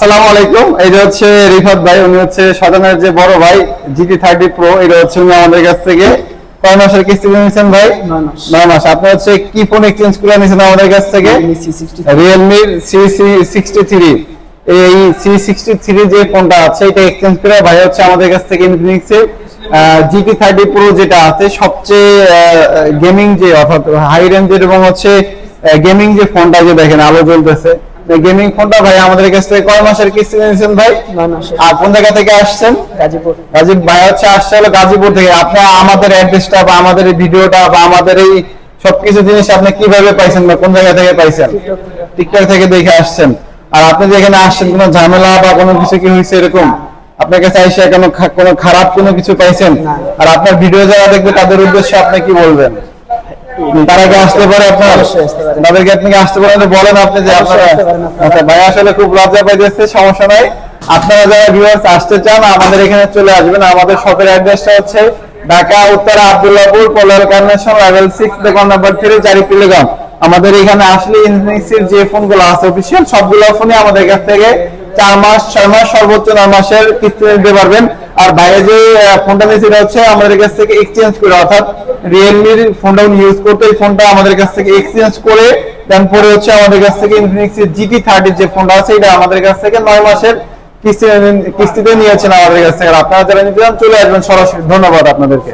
আসসালামু আলাইকুম। এটা হচ্ছে রিফাত ভাই উনি হচ্ছে সাজানের যে বড় ভাই জিটি থার্টি প্রো এটা হচ্ছে উনি আমাদের কাছ থেকে। কয় মাসের কিস্তি নিয়েছেন ভাই? নয় মাস। আপনি হচ্ছে কি ফোন এক্সচেঞ্জ করে নিয়েছেন আমাদের কাছ থেকে? Realme C C sixty three এই সি সিক্সটি থ্রি যে ফোনটা আছে এটা এক্সচেঞ্জ করে ভাই হচ্ছে আমাদের কাছ থেকে ইনফিনিক্সের জিটি থার্টি প্রো যেটা আছে সবচেয়ে গেমিং যে অর্থাৎ হাই রেঞ্জের এবং হচ্ছে গেমিং যে ফোনটা যে দেখেন আলো জ্বলতেছে। গেমিং ফোনটা ভাই আমাদের কাছ থেকে কয় মাসের কিস্তি নিয়েছেন ভাই? আর কোন জায়গা থেকে আসছেন? গাজীপুর। গাজী ভাই হচ্ছে আসছে হলো গাজীপুর থেকে। আপনি আমাদের অ্যাড্রেসটা বা আমাদের এই ভিডিওটা বা আমাদের এই সবকিছু জিনিস আপনি কীভাবে পাইছেন বা কোন জায়গা থেকে পাইছেন? টিকটক থেকে। দেখে আসছেন। আর আপনি যে এখানে আসছেন কোনো ঝামেলা বা কোনো কিছু কি হয়েছে এরকম? আপনার কাছে এসে কোনো খারাপ কোনো কিছু পাইছেন? আর আপনার ভিডিও যারা দেখবে তাদের উদ্দেশ্যে আপনি কি বলবেন? তারা আসতে পারে আপনার। তাদেরকে আপনি আসতে পারেন বলেন আপনি যে আপনারা। আচ্ছা ভাই আসলে খুব লজ্জা পাইতেছে সমস্যা নাই। আপনারা যারা ভিউয়ার্স আসতে চান আমাদের এখানে চলে আসবেন। আমাদের শপের অ্যাড্রেসটা হচ্ছে Dhaka Uttara Abdullahpur Carnation level six দোকান নাম্বার থ্রি চারি পিলেগাম আমাদের এখানে আসলে ইনফিনিক্সের যে ফোনগুলো আছে অফিসিয়াল সবগুলো ফোনই আমাদের কাছ থেকে চার মাস ছয় মাস সর্বোচ্চ নয় মাসের কিস্তি নিতে পারবেন। আর বাইরে যে ফোনটা নিয়েছে এটা হচ্ছে আমাদের কাছ থেকে এক্সচেঞ্জ করে, অর্থাৎ রিয়েলমির ফোনটা উনি ইউজ করতে, এই ফোনটা আমাদের কাছ থেকে এক্সচেঞ্জ করে দেন পরে হচ্ছে আমাদের কাছ থেকে ইনফিনিক্সের জিটি থার্টির যে ফোনটা আছে, এটা আমাদের কাছ থেকে নয় মাসের কিস্তি কিস্তিতে নিয়েছেন আমাদের কাছ থেকে। আপনারা যারা নিতে চান, চলে আসবেন সরাসরি। ধন্যবাদ আপনাদেরকে।